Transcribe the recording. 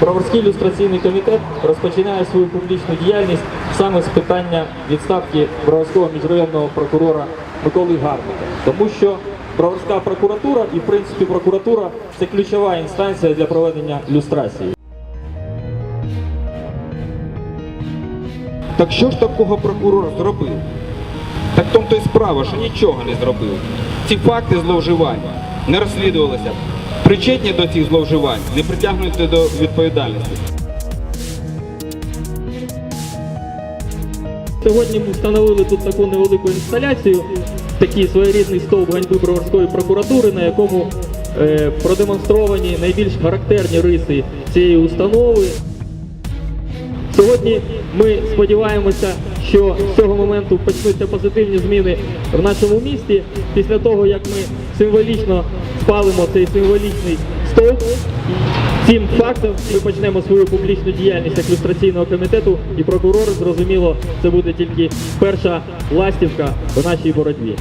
Броварський ілюстраційний комітет розпочинає свою публічну діяльність саме з питання відставки Броварського міжрайонного прокурора Миколи Гарника. Тому що Броварська прокуратура і, в принципі, прокуратура це ключова інстанція для проведення люстрації. Так що ж такого прокурор зробив? Так в тому то й справа, що нічого не зробив. Ці факти зловживань не розслідувалися. Причетні до цих зловживань не притягнуті до відповідальності. Сьогодні ми встановили тут таку невелику інсталяцію, такий своєрідний стовп ганьби Броварської прокуратури, на якому е, продемонстровані найбільш характерні риси цієї установи. Сьогодні ми сподіваємося, що з цього моменту почнуться позитивні зміни в нашому місті після того, як ми символічно спалимо цей символічний стовп. Цим фактом ми почнемо свою публічну діяльність як люстраційного комітету і прокурор, зрозуміло, це буде тільки перша ластівка в нашій боротьбі.